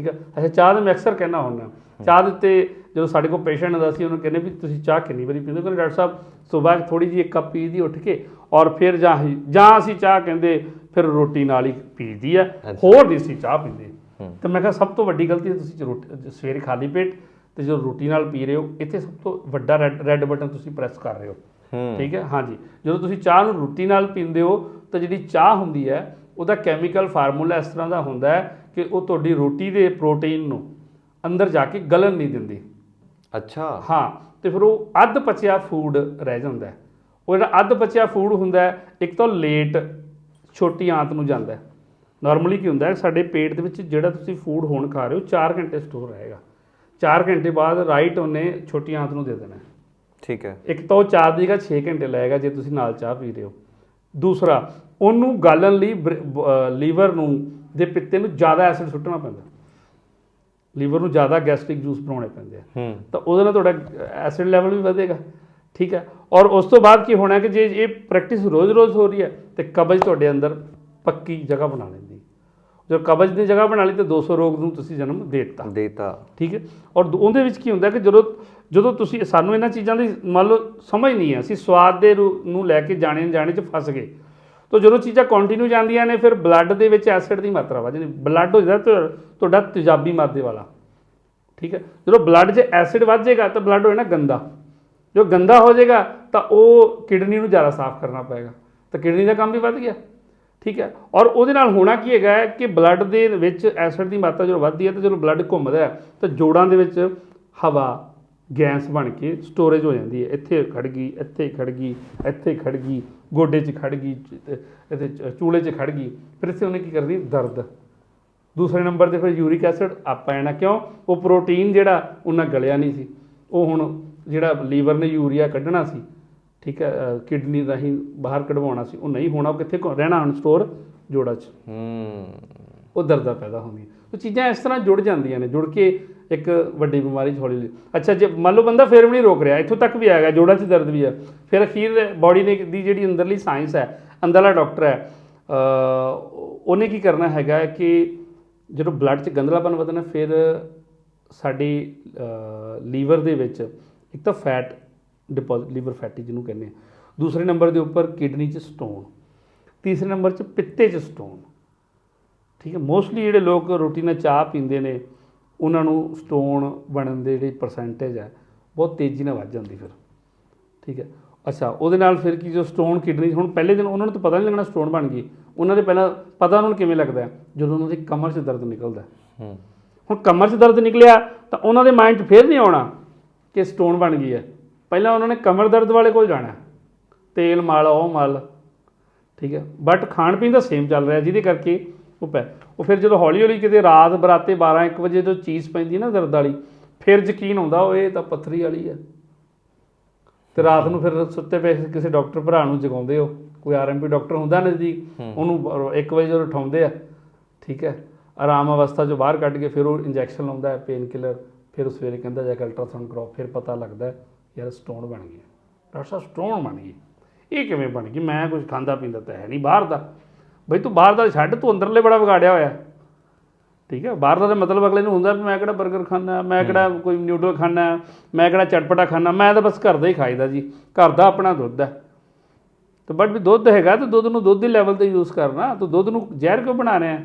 ਠੀਕ ਹੈ ਅੱਛਾ ਚਾਹ ਦਾ ਮੈਂ ਅਕਸਰ ਕਹਿਣਾ ਹੁੰਦਾ। ਚਾਹ ਦੇ ਉੱਤੇ ਜਦੋਂ ਸਾਡੇ ਕੋਲ ਪੇਸ਼ੈਂਟ ਹੁੰਦਾ ਸੀ ਉਹਨੂੰ ਕਹਿੰਦੇ ਵੀ ਤੁਸੀਂ ਚਾਹ ਕਿੰਨੀ ਵਾਰੀ ਪੀਂਦੇ ਹੋ? ਕਹਿੰਦੇ ਡਾਕਟਰ ਸਾਹਿਬ ਸਵੇਰ ਥੋੜੀ ਜਿਹੀ ਇੱਕ ਕੱਪ ਪੀਦੀ ਉੱਠ ਕੇ ਔਰ ਫਿਰ ਜਾਂ ਜਾਂ ਅਸੀਂ ਚਾਹ ਕਹਿੰਦੇ ਫਿਰ ਰੋਟੀ ਨਾਲ ਹੀ ਪੀਦੀ ਆ। ਹੋਰ ਨਹੀਂ ਸੀ ਚਾਹ ਪੀਂਦੇ। ਤੇ ਮੈਂ ਕਿਹਾ ਸਭ ਤੋਂ ਵੱਡੀ ਗਲਤੀ ਹੈ ਤੁਸੀਂ ਰੋਟੀ ਸਵੇਰੇ ਖਾਲੀ ਪੇਟ ਤੇ ਜਦੋਂ ਰੋਟੀ ਨਾਲ ਪੀ ਰਹੇ ਹੋ ਇੱਥੇ ਸਭ ਤੋਂ ਵੱਡਾ ਰੈੱਡ ਬਟਨ ਤੁਸੀਂ ਪ੍ਰੈਸ ਕਰ ਰਹੇ ਹੂੰ। ਠੀਕ ਹੈ? ਹਾਂਜੀ। ਜਦੋਂ ਤੁਸੀਂ ਚਾਹ ਨੂੰ ਰੋਟੀ ਨਾਲ ਪੀਂਦੇ ਹੋ ਤਾਂ ਜਿਹੜੀ ਚਾਹ ਹੁੰਦੀ ਹੈ ਉਹਦਾ ਕੈਮੀਕਲ ਫਾਰਮੂਲਾ ਇਸ ਤਰ੍ਹਾਂ ਦਾ ਹੁੰਦਾ ਹੈ ਕਿ ਉਹ ਤੁਹਾਡੀ ਰੋਟੀ ਦੇ ਪ੍ਰੋਟੀਨ ਨੂੰ ਅੰਦਰ ਜਾ ਕੇ ਗਲਣ ਨਹੀਂ ਦਿੰਦੀ। ਅੱਛਾ। ਹਾਂ ਤੇ ਫਿਰ ਉਹ ਅੱਧ ਪਚਿਆ ਫੂਡ ਰਹਿ ਜਾਂਦਾ ਹੈ। ਉਹ ਜਿਹੜਾ ਅੱਧ ਪਚਿਆ ਫੂਡ ਹੁੰਦਾ ਇੱਕ ਤਾਂ ਲੇਟ ਛੋਟੀ ਆਂਤ ਨੂੰ ਜਾਂਦਾ ਨਾਰਮਲੀ ਕੀ ਹੁੰਦਾ ਸਾਡੇ ਪੇਟ ਦੇ ਵਿੱਚ ਜਿਹੜਾ ਤੁਸੀਂ ਫੂਡ ਹੁਣ ਖਾ ਰਹੇ ਹੋ 4 ਘੰਟੇ ਸਟੋਰ ਰਹੇਗਾ। 4 ਘੰਟੇ ਬਾਅਦ ਰਾਈਟ ਉਹਨੇ ਛੋਟੀ ਆਂਤ ਨੂੰ ਦੇ ਦੇਣਾ ਠੀਕ ਹੈ। ਇੱਕ ਤਾਂ ਉਹ ਚਾਹ ਦੀ ਜਗ੍ਹਾ 6 ਘੰਟੇ ਲਏਗਾ ਜੇ ਤੁਸੀਂ ਨਾਲ ਚਾਹ ਪੀ ਰਹੇ ਹੋ। ਦੂਸਰਾ ਉਹਨੂੰ ਗਾਲਣ ਲਈ ਲੀਵਰ ਨੂੰ ਦੇ ਪਿੱਤੇ ਨੂੰ ਜ਼ਿਆਦਾ ਐਸਿਡ ਸੁੱਟਣਾ ਪੈਂਦਾ। ਲੀਵਰ ਨੂੰ ਜ਼ਿਆਦਾ ਗੈਸਟ੍ਰਿਕ ਜੂਸ ਬਣਾਉਣੇ ਪੈਂਦੇ ਆ। ਤਾਂ ਉਹਦੇ ਨਾਲ ਤੁਹਾਡਾ ਐਸਿਡ ਲੈਵਲ ਵੀ ਵਧੇਗਾ। ਠੀਕ ਹੈ? ਔਰ ਉਸ ਤੋਂ ਬਾਅਦ ਕੀ ਹੋਣਾ ਕਿ ਜੇ ਇਹ ਪ੍ਰੈਕਟਿਸ ਰੋਜ਼-ਰੋਜ਼ ਹੋ ਰਹੀ ਹੈ ਤੇ ਕਬਜ਼ ਤੁਹਾਡੇ ਅੰਦਰ ਪੱਕੀ ਜਗ੍ਹਾ ਬਣਾ ਲੈਂਦੀ ਜਦੋਂ ਕਬਜ਼ ਦੀ ਜਗ੍ਹਾ ਬਣਾ ਲਈ ਤੇ 200 ਰੋਗ ਨੂੰ ਤੁਸੀਂ ਜਨਮ ਦੇ ਦਿੱਤਾ। ਦੇਤਾ। ਠੀਕ ਹੈ? ਔਰ ਉਹਦੇ ਵਿੱਚ ਕੀ ਹੁੰਦਾ ਕਿ ਜਦੋਂ ਜਦੋਂ ਤੁਸੀਂ ਸਾਨੂੰ ਇਹਨਾਂ ਚੀਜ਼ਾਂ ਦੀ ਮੰਨ ਲਓ ਸਮਝ ਨਹੀਂ ਹੈ ਅਸੀਂ ਸਵਾਦ ਦੇ ਨੂੰ ਲੈ ਕੇ ਜਾਣੇ ਜਾਣੇ ਚ ਫਸ ਗਏ। ਤਾਂ ਜਦੋਂ ਚੀਜ਼ਾਂ ਕੰਟੀਨਿਊ ਜਾਂਦੀਆਂ ਨੇ ਫਿਰ ਬਲੱਡ ਦੇ ਵਿੱਚ ਐਸਿਡ ਦੀ ਮਾਤਰਾ ਵਧ ਜਾਂਦੀ ਬਲੱਡ ਹੋ ਜਾਂਦਾ ਤੁਹਾ- ਤੁਹਾਡਾ ਤੇਜ਼ਾਬੀ ਮਾਦੇ ਵਾਲਾ। ਠੀਕ ਹੈ? ਜਦੋਂ ਬਲੱਡ 'ਚ ਐਸਿਡ ਵੱਧ ਜਾਏਗਾ ਤਾਂ ਬਲੱਡ ਹੋ ਜਾਣਾ ਗੰਦਾ। ਜੋ ਗੰਦਾ ਹੋ ਜਾਏਗਾ ਤਾਂ ਉਹ ਕਿਡਨੀ ਨੂੰ ਜ਼ਿਆਦਾ ਸਾਫ਼ ਕਰਨਾ ਪਏਗਾ। ਤਾਂ ਕਿਡਨੀ ਦਾ ਕੰਮ ਵੀ ਵੱਧ ਗਿਆ। ਠੀਕ ਹੈ? ਔਰ ਉਹਦੇ ਨਾਲ ਹੋਣਾ ਕੀ ਹੈਗਾ ਕਿ ਬਲੱਡ ਦੇ ਵਿੱਚ ਐਸਿਡ ਦੀ ਮਾਤਰਾ ਜਦੋਂ ਵੱਧਦੀ ਹੈ ਤਾਂ ਜਦੋਂ ਬਲੱਡ ਘੁੰਮਦਾ ਹੈ ਤਾਂ ਜੋੜਾਂ ਦੇ ਵਿੱਚ ਹਵਾ, ਗੈਸ ਬਣ ਕੇ ਸਟੋਰੇਜ ਹੋ ਜਾਂਦੀ ਹੈ। ਇੱਥੇ ਖੜ ਗਈ, ਇੱਥੇ ਖੜ ਗਈ, ਇੱਥੇ ਖੜ ਗਈ, ਗੋਡੇ 'ਚ ਖੜ ਗਈ ਇੱਥੇ ਚ- ਚੂਲੇ 'ਚ ਖੜ ਗਈ। ਫਿਰ ਇੱਥੇ ਉਹਨੇ ਕੀ ਕਰਦੀ? ਦਰਦ। ਦੂਸਰੇ ਨੰਬਰ ਤੇ ਫਿਰ ਯੂਰਿਕ ਐਸਿਡ ਆਪਾਂ ਜਾਣਾ ਕਿਉਂ? ਉਹ ਪ੍ਰੋਟੀਨ ਜਿਹੜਾ ਉਹਨਾਂ ਗਲਿਆ ਨਹੀਂ ਸੀ। ਉਹ ਹੁਣ ਜਿਹੜਾ ਲੀਵਰ ਨੇ ਯੂਰੀਆ ਕੱਢਣਾ ਸੀ ਠੀਕ ਹੈ ਕਿਡਨੀ ਰਾਹੀਂ ਬਾਹਰ ਕਢਵਾਉਣਾ ਸੀ ਉਹ ਨਹੀਂ ਹੋਣਾ ਉਹ ਕਿੱਥੇ ਰਹਿਣਾ ਹੁਣ ਸਟੋਰ ਜੋੜਾਂ 'ਚ। ਹੂੰ। ਉਹ ਦਰਦਾਂ ਪੈਦਾ ਹੁੰਦੀਆਂ। ਉਹ ਚੀਜ਼ਾਂ ਇਸ ਤਰ੍ਹਾਂ ਜੁੜ ਜਾਂਦੀਆਂ ਨੇ ਜੁੜ ਕੇ ਇੱਕ ਵੱਡੀ ਬਿਮਾਰੀ 'ਚ ਹੌਲੀ ਅੱਛਾ ਜੇ ਮੰਨ ਲਓ ਬੰਦਾ ਫਿਰ ਵੀ ਨਹੀਂ ਰੋਕ ਰਿਹਾ ਇੱਥੋਂ ਤੱਕ ਵੀ ਆਏਗਾ ਜੋੜਾਂ 'ਚ ਦਰਦ ਵੀ ਹੈ। ਫਿਰ ਅਖੀਰ ਬਾਡੀ ਨੇ ਦੀ ਜਿਹੜੀ ਅੰਦਰਲੀ ਸਾਇੰਸ ਹੈ ਅੰਦਰਲਾ ਡਾਕਟਰ ਹੈ ਉਹਨੇ ਕੀ ਕਰਨਾ ਹੈਗਾ ਕਿ ਜਦੋਂ ਬਲੱਡ 'ਚ ਗੰਦਲਾਪਨ ਵਧਣਾ ਫਿਰ ਸਾਡੀ ਲੀਵਰ ਦੇ ਵਿੱਚ ਇੱਕ ਤਾਂ ਫੈਟ ਡਿਪੋਜ਼ਿਟ ਲੀਵਰ ਫੈਟੀ ਜਿਹਨੂੰ ਕਹਿੰਦੇ ਆ। ਦੂਸਰੇ ਨੰਬਰ ਦੇ ਉੱਪਰ ਕਿਡਨੀ 'ਚ ਸਟੋਨ ਤੀਸਰੇ ਨੰਬਰ 'ਚ ਪਿੱਤੇ 'ਚ ਸਟੋਨ ਠੀਕ ਹੈ ਮੋਸਟਲੀ ਜਿਹੜੇ ਲੋਕ ਰੋਟੀ ਨਾਲ ਚਾਹ ਪੀਂਦੇ ਨੇ ਉਹਨਾਂ ਨੂੰ ਸਟੋਨ ਬਣਨ ਦੇ ਜਿਹੜੀ ਪਰਸੈਂਟੇਜ ਹੈ ਬਹੁਤ ਤੇਜ਼ੀ ਨਾਲ ਵੱਧ ਜਾਂਦੀ ਫਿਰ। ਠੀਕ ਹੈ ਅੱਛਾ ਉਹਦੇ ਨਾਲ ਫਿਰ ਕੀ ਜੋ ਸਟੋਨ ਕਿਡਨੀ ਹੁਣ ਪਹਿਲੇ ਦਿਨ ਉਹਨਾਂ ਨੂੰ ਤਾਂ ਪਤਾ ਨਹੀਂ ਲੱਗਣਾ ਸਟੋਨ ਬਣ ਗਈ। ਉਹਨਾਂ ਦੇ ਪਹਿਲਾਂ ਪਤਾ ਉਹਨਾਂ ਨੂੰ ਕਿਵੇਂ ਲੱਗਦਾ? ਜਦੋਂ ਉਹਨਾਂ ਦੀ ਕਮਰ 'ਚ ਦਰਦ ਨਿਕਲਦਾ ਹੁਣ ਕਮਰ 'ਚ ਦਰਦ ਨਿਕਲਿਆ ਤਾਂ ਉਹਨਾਂ ਦੇ ਮਾਈਂਡ 'ਚ ਫੇਰ ਨਹੀਂ ਆਉਣਾ ਕਿ ਸਟੋਨ ਬਣ ਗਈ ਹੈ। ਪਹਿਲਾਂ ਉਹਨਾਂ ਨੇ ਕਮਰ ਦਰਦ ਵਾਲੇ ਕੋਲ ਜਾਣਾ। ਤੇਲ ਮਲ ਉਹ ਮਲ ਠੀਕ ਹੈ। ਬਟ ਖਾਣ ਪੀਣ ਦਾ ਸੇਮ ਚੱਲ ਰਿਹਾ ਜਿਹਦੇ ਕਰਕੇ ਉਹ ਪੈ ਉਹ ਫਿਰ ਜਦੋਂ ਹੌਲੀ ਹੌਲੀ ਕਿਤੇ ਰਾਤ ਬਰਾਤੇ 12 1 ਵਜੇ ਤੋਂ ਚੀਜ਼ ਪੈਂਦੀ ਨਾ ਦਰਦ ਵਾਲੀ ਫਿਰ ਯਕੀਨ ਆਉਂਦਾ ਉਹ ਇਹ ਤਾਂ ਪੱਥਰੀ ਵਾਲੀ ਹੈ। ਤੇ ਰਾਤ ਨੂੰ ਫਿਰ ਸੁੱਤੇ ਪਏ ਕਿਸੇ ਡਾਕਟਰ ਭਰਾ ਨੂੰ ਜਗਾਉਂਦੇ ਹੋ ਕੋਈ ਆਰਐਮਪੀ ਡਾਕਟਰ ਹੁੰਦਾ ਨਜ਼ਦੀਕ ਉਹਨੂੰ 1 ਵਜੇ ਜਦੋਂ ਉਠਾਉਂਦੇ ਆ ਠੀਕ ਹੈ ਆਰਾਮ ਅਵਸਥਾ ਚੋਂ ਬਾਹਰ ਕੱਢ ਕੇ ਫਿਰ ਉਹ ਇੰਜੈਕਸ਼ਨ ਲਾਉਂਦਾ ਹੈ ਪੇਨ ਕਿਲਰ ਫਿਰ ਸਵੇਰੇ ਕਹਿੰਦਾ ਜਾ ਕੇ ਅਲਟਰਾਸਾਊਂਡ ਕਰਾਓ ਫਿਰ ਪਤਾ ਲੱਗਦਾ ਯਾਰ ਸਟੋਨ ਬਣ ਗਈ। ਡਾਕਟਰ ਸਾਹਿਬ ਸਟੋਨ ਬਣ ਗਈ। ਇਹ ਕਿਵੇਂ ਬਣ ਗਈ? ਮੈਂ ਕੁਝ ਖਾਂਦਾ ਪੀਂਦਾ ਤਾਂ ਹੈ ਨਹੀਂ। ਬਾਹਰ ਦਾ। ਬਈ ਤੂੰ ਬਾਹਰ ਦਾ ਛੱਡ ਤੂੰ ਅੰਦਰਲੇ ਬੜਾ ਵਿਗਾੜਿਆ ਹੋਇਆ। ਠੀਕ ਹੈ? ਬਾਹਰ ਦਾ ਮਤਲਬ ਅਗਲੇ ਨੂੰ ਹੁੰਦਾ ਵੀ ਮੈਂ ਕਿਹੜਾ 버ਗਰ ਖਾਣਾ ਮੈਂ ਕਿਹੜਾ ਕੋਈ ਨਿਊਡਲ ਖਾਣਾ ਮੈਂ ਕਿਹੜਾ ਚਟਪਟਾ ਖਾਣਾ ਮੈਂ ਤਾਂ ਬਸ ਘਰ ਦਾ ਹੀ ਖਾਈਦਾ ਜੀ। ਘਰ ਦਾ ਆਪਣਾ ਦੁੱਧ ਹੈ। ਤੇ ਬਟ ਵੀ ਦੁੱਧ ਹੈਗਾ ਤਾਂ ਦੁੱਧ ਨੂੰ ਦੁੱਧ ਦੇ ਲੈਵਲ ਤੇ ਯੂਜ਼ ਕਰਨਾ। ਤੂੰ ਦੁੱਧ ਨੂੰ ਜ਼ਹਿਰ ਕਿਉਂ ਬਣਾ ਰਿਹਾ?